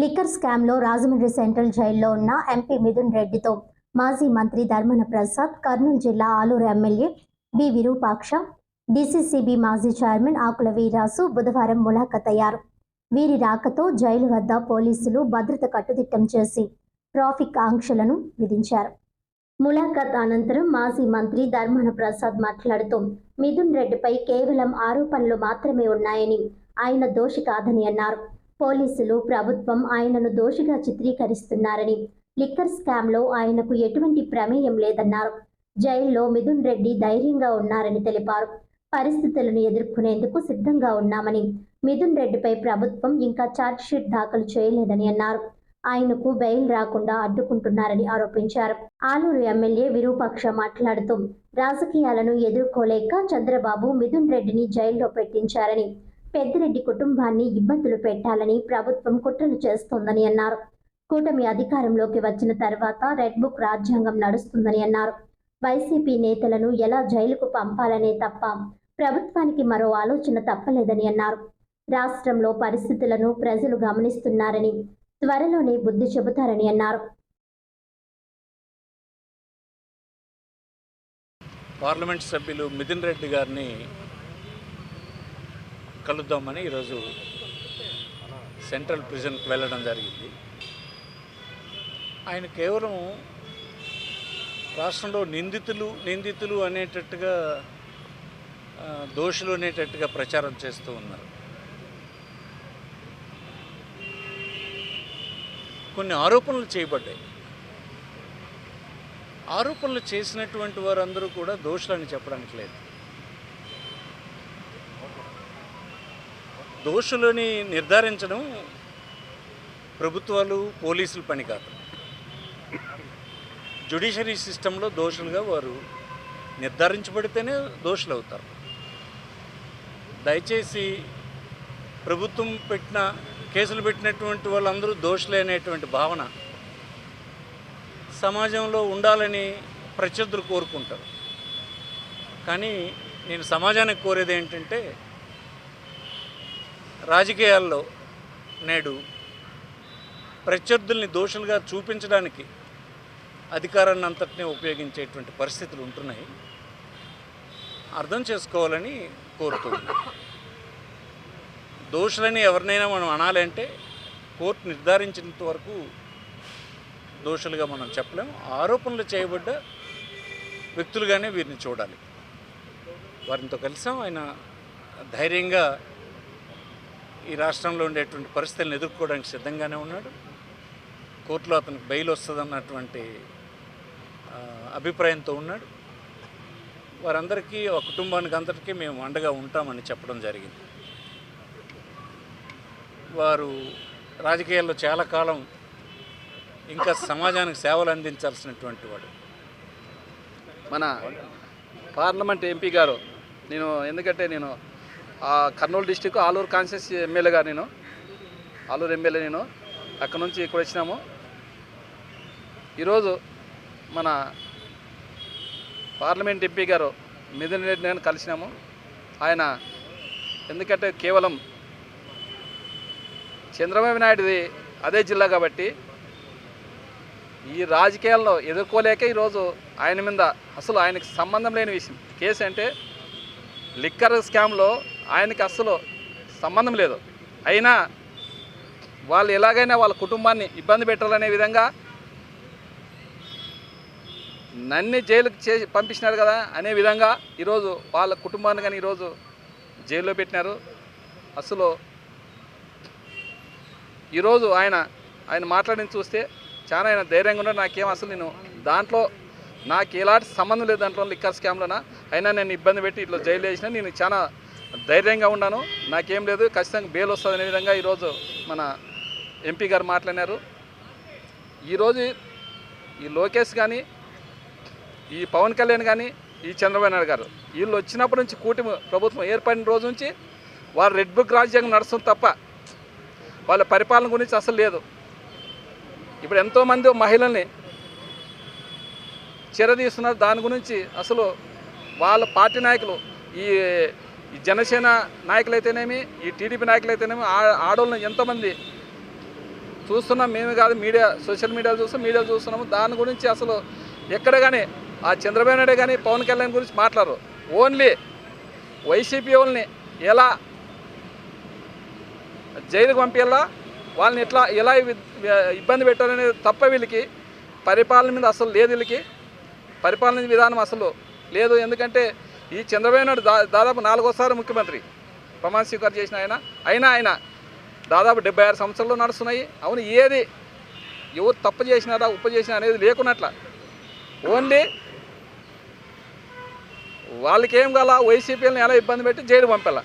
Liquor స్కామ్లో Rajahmundry central జైల్లో ఉన్న ఎంపీ మిథున్ రెడ్డితో మాజీ మంత్రి ధర్మన ప్రసాద్ కర్నూలు జిల్లా Alur MLA B. Virupaksha DCCB మాజీ చైర్మన్ ఆకుల వీరాసు బుధవారం ములాఖత్ అయ్యారు వీరి రాకతో జైలు వద్ద పోలీసులు భద్రత కట్టుదిట్టం చేసి ట్రాఫిక్ ఆంక్షలను విధించారు. ములాఖత్ అనంతరం మాజీ మంత్రి ధర్మన ప్రసాద్ మాట్లాడుతూ మిథున్ రెడ్డిపై కేవలం ఆరోపణలు మాత్రమే ఉన్నాయని ఆయన దోషి కాదని అన్నారు. పోలీసులు ప్రభుత్వం ఆయనను దోషిగా చిత్రీకరిస్తున్నారని లిక్కర్ స్కామ్లో ఆయనకు ఎటువంటి ప్రమేయం లేదన్నారు. జైల్లో మిథున్ రెడ్డి ధైర్యంగా ఉన్నారని తెలిపారు. పరిస్థితులను ఎదుర్కొనేందుకు సిద్ధంగా ఉన్నామని మిథున్ రెడ్డిపై ప్రభుత్వం ఇంకా ఛార్జ్షీట్ దాఖలు చేయలేదని అన్నారు. ఆయనకు బెయిల్ రాకుండా అడ్డుకుంటున్నారని ఆరోపించారు. ఆలూరు ఎమ్మెల్యే విరూపాక్ష మాట్లాడుతూ రాజకీయాలను ఎదుర్కోలేక చంద్రబాబు మిథున్ రెడ్డిని జైల్లో పెట్టించారని పెద్దిరెడ్డి కుటుంబాన్ని ఇబ్బందులు పెట్టాలని ప్రభుత్వం కుట్రలు చేస్తోందని అన్నారు. కూటమి అధికారంలోకి వచ్చిన తర్వాత రెడ్ బుక్ రాజ్యాంగం నడుస్తుందని అన్నారు. వైసీపీ నేతలను ఎలా జైలుకు పంపాలనే తప్ప ప్రభుత్వానికి మరో ఆలోచన తప్పలేదని అన్నారు. రాష్ట్రంలో పరిస్థితులను ప్రజలు గమనిస్తున్నారని త్వరలోనే బుద్ధి చెబుతారని అన్నారు. పార్లమెంట్ సభ్యులు మిథున్ రెడ్డి గారిని కలుద్దామని ఈరోజు సెంట్రల్ ప్రిజన్కి వెళ్ళడం జరిగింది. ఆయన కేవలం రాష్ట్రంలో నిందితులు నిందితులు అనేటట్టుగా దోషులు అనేటట్టుగా ప్రచారం చేస్తూ ఉన్నారు. కొన్ని ఆరోపణలు చేయబడ్డాయి. ఆరోపణలు చేసినటువంటి వారందరూ కూడా దోషులని చెప్పడానికి లేదు. దోషులని నిర్ధారించడం ప్రభుత్వాలు పోలీసుల పని కాదు. జ్యుడిషరీ సిస్టంలో దోషులుగా వారు నిర్ధారించబడితేనే దోషులు అవుతారు దయచేసి ప్రభుత్వం పెట్టిన కేసులు పెట్టినటువంటి వాళ్ళందరూ దోషులే అనేటువంటి భావన సమాజంలో ఉండాలని ప్రత్యర్థులు కోరుకుంటారు. కానీ నేను సమాజానికి కోరేది ఏంటంటే రాజకీయాల్లో నేడు ప్రత్యర్థుల్ని దోషులుగా చూపించడానికి అధికారాన్ని అంతటినే ఉపయోగించేటువంటి పరిస్థితులు ఉంటున్నాయి. అర్థం చేసుకోవాలని కోరుతున్నాను దోషులని ఎవరినైనా మనం అనాలంటే కోర్టు నిర్ధారించినంత వరకు దోషులుగా మనం చెప్పలేం ఆరోపణలు చేయబడ్డ వ్యక్తులుగానే వీరిని చూడాలి. వారితో కలిసాం. ఆయన ధైర్యంగా ఈ రాష్ట్రంలో ఉండేటువంటి పరిస్థితులను ఎదుర్కోవడానికి సిద్ధంగానే ఉన్నాడు. కోర్టులో అతనికి బెయిల్ వస్తుందన్నటువంటి అభిప్రాయంతో ఉన్నాడు. వారందరికీ ఆ కుటుంబానికి అందరికీ మేము అండగా ఉంటామని చెప్పడం జరిగింది. వారు రాజకీయాల్లో చాలా కాలం ఇంకా సమాజానికి సేవలు అందించాల్సినటువంటి వాడు. మన పార్లమెంట్ ఎంపీ గారు నేను ఎందుకంటే నేను కర్నూలు డిస్టిక్ ఆలూరు కాన్షియస్ ఎమ్మెల్యేగా నేను. ఆలూరు ఎమ్మెల్యే నేను. అక్కడ నుంచి ఇక్కడ వచ్చినాము. ఈరోజు మన పార్లమెంట్ ఎంపీ గారు మిథున్ రెడ్డి నేను కలిసినాము. ఆయన ఎందుకంటే కేవలం చంద్రబాబు నాయుడుది అదే జిల్లా కాబట్టి ఈ రాజకీయాల్లో ఎదుర్కోలేక ఈరోజు ఆయన మీద అసలు ఆయనకి సంబంధం లేని విషయం. కేసు అంటే లిక్కర్ స్కామ్లో ఆయనకి అస్సలు సంబంధం లేదు. అయినా వాళ్ళు ఎలాగైనా వాళ్ళ కుటుంబాన్ని ఇబ్బంది పెట్టాలనే విధంగా నన్ను జైలుకి చేసి పంపించినారు కదా అనే విధంగా ఈరోజు వాళ్ళ కుటుంబాన్ని కానీ ఈరోజు జైల్లో పెట్టినారు. అసలు ఈరోజు ఆయన ఆయన మాట్లాడిన చూస్తే చాలా ఆయన ధైర్యంగా ఉన్నాడు. నాకేం అసలు నేను దాంట్లో నాకు ఎలాంటి సంబంధం లేదు దాంట్లో లిక్కర్ స్కామ్లోనా? అయినా నేను ఇబ్బంది పెట్టి ఇట్లా జైలు వేసిన నేను చాలా ధైర్యంగా ఉన్నాను. నాకేం లేదు ఖచ్చితంగా బెయిల్ వస్తుంది అనే విధంగా ఈరోజు మన ఎంపీ గారు మాట్లాడినారు. ఈరోజు ఈ లోకేష్ కానీ ఈ పవన్ కళ్యాణ్ కానీ ఈ చంద్రబాబు నాయుడు గారు వీళ్ళు వచ్చినప్పటి నుంచి కూటమి ప్రభుత్వం ఏర్పడిన రోజు నుంచి వారు రెడ్ బుక్ రాజ్యాంగం నడుస్తుంది తప్ప వాళ్ళ పరిపాలన గురించి అసలు లేదు. ఇప్పుడు ఎంతోమంది మహిళల్ని చెరదీస్తున్నారు దాని గురించి అసలు వాళ్ళ పార్టీ నాయకులు ఈ జనసేన నాయకులైతేనేమి ఈ టీడీపీ నాయకులైతేనేమి ఆ ఆడవాళ్ళని ఎంతోమంది చూస్తున్నాం మేము కాదు మీడియా సోషల్ మీడియాలో చూస్తాం మీడియాలో చూస్తున్నాము. దాని గురించి అసలు ఎక్కడ కానీ ఆ చంద్రబాబు నాయుడు కానీ పవన్ కళ్యాణ్ గురించి మాట్లాడరు. ఓన్లీ వైసీపీ వాళ్ళని ఎలా జైలుకు పంపేలా వాళ్ళని ఎట్లా ఎలా ఇబ్బంది పెట్టాలనేది తప్ప వీళ్ళకి పరిపాలన మీద అసలు లేదు వీళ్ళకి. పరిపాలన విధానం అసలు లేదు. ఎందుకంటే ఈ చంద్రబాబు నాయుడు దా దాదాపు నాలుగోసారి ముఖ్యమంత్రి ప్రమాణ స్వీకారం చేసిన ఆయన. అయినా ఆయన దాదాపు డెబ్బై ఆరు సంవత్సరాలు నడుస్తున్నాయి. అవును ఏది ఎవరు తప్పు చేసినారా ఉప్పు చేసినా అనేది లేకున్నట్ల. ఓన్లీ వాళ్ళకేం గల వైసీపీలను ఎలా ఇబ్బంది పెట్టి జైలు పంపాల?